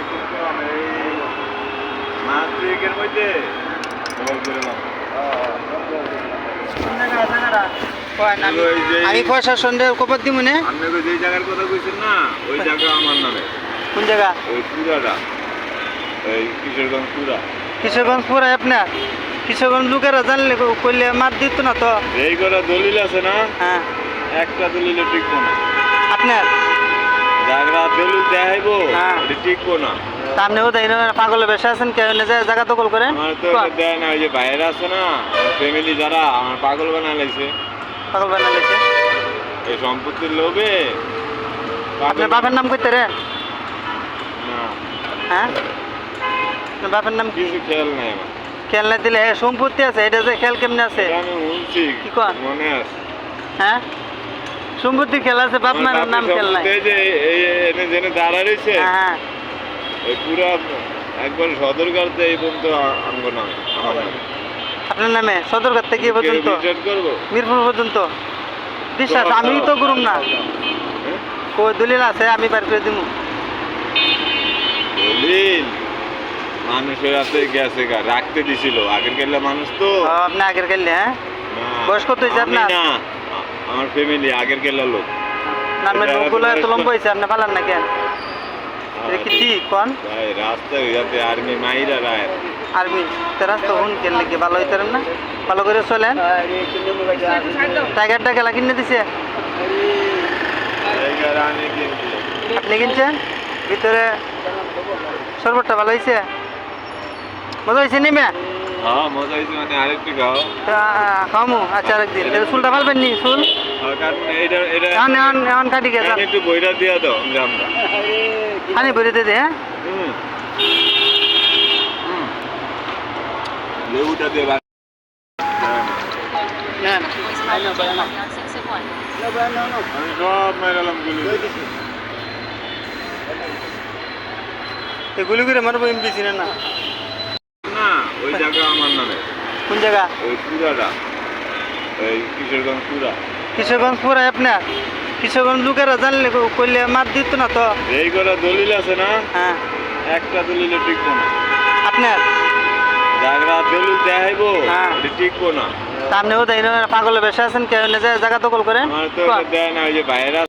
খুব এই মাস দুয়েকের মধ্যে। খবর করে আমি পয়সা সন্ধ্যে কবর দিব না আপনাকে যে জায়গার কথা কইছেন না ওই জায়গা আমার নামে। কোন জায়গা? ওই পুরাটা এই কিশোরগঞ্জ পুরা কিশোরগঞ্জ পুরাই আপনার? কিশোরগঞ্জ লোকেরা জানলে কইলে মার দিত না তো। এই কটা দলিল আছে না? হ্যাঁ। একটা দলিলে টিকবো না। আপনার? দলিল দেখাইবো হ্যাঁ। টিকবো না। তা আপনি ও তাই পাগলে বেসে আছেন কেউ না যায় জায়গা দখল করেন। দেয় না ওই যে বাইরে আছে না ফ্যামিলি যারা আমার পাগল বানা লাইছে। পাগল বানা লেছে এই সম্পত্তির লোভে আপনার বাপের নাম কইতে রে? না। হ্যাঁ? বাপের নাম কি? কিছু খেয়াল নাই আমার। খেয়াল না দিলে সম্পত্তি আছে এটা যে খেয়াল কেমনে আছে? আমি শুনছি কি কন? মনে আছে। হ্যাঁ? সম্পত্তি খেয়াল আছে বাপ আমার নাম খেয়াল নাই। এই যে এই এনে জেনে দাঁড়া রয়েছে হ্যাঁ। এই পুরা একবার সদরকারতে এই পর্যন্ত আঙ্গ নামে। আপনার নামে সদরঘাট থেকে এ পর্যন্ত? মিরপুর পর্যন্ত? বিশ্বাস আমি তো করুম না। হ্যাঁ? কই দলিল আছে আমি বার করে দিব দলিল? মানুষের হাতে গেছে গা রাখতে দিছিল। আগের গেলে মানুষ তো আপনি আগের গেলে হ্যাঁ? বয়স কত হয়েছে আপনার? আমার ফ্যামিলি আগের গেলা লোক। এটা লোকগুলো এত লম্বা হয়েছে আপনি পালান না কেন এটা কি ঠিক কন? ভাই রাস্তায় যাতে আর্মি মাইরা রায় আর্মি তো হুন কেন লেগে ভালো হইতারেন না? ভালো করে চলেন। টাইগারটা খেলা কিনে দিছে? আপনি কিনছেন? ভিতরে শরবতটা ভালো হয়েছে মজা হয়েছে নিমে? হ্যাঁ মজা হয়েছে মানে আরেকটু খাও। খামু আচ্ছা আরেকদিন। চুলটা পালবেন নি চুল? একটু বইটা দিয়া দাও আমরা ভরে দিয়ে দে হ্যাঁ? লেবুটা দিয়ে বাদ- নেন আমি সব মেরালাম গুলি করে মারবো এমপি না না। ওই জায়গা আমার নামে। কোন জায়গা? ওই পুরাটা এই কিশোরগঞ্জ পুরা কিশোরগঞ্জ পুরাই আপনার? কিশোরগঞ্জ লোকেরা জানলে ক- কইলে মার দিত না তো। এই কটা দলিল আছে না? হ্যাঁ। একটা দলিলে টিকবো না। আপনার? জায়গা দলিল দেখাইবো হ্যাঁ। এটা টিকবো না। তা আপনি ও তাই পাগলে বেসে আছেন কেউ জায়গা দখল করেন? আমার তো দেয় না ওই যে বাইরে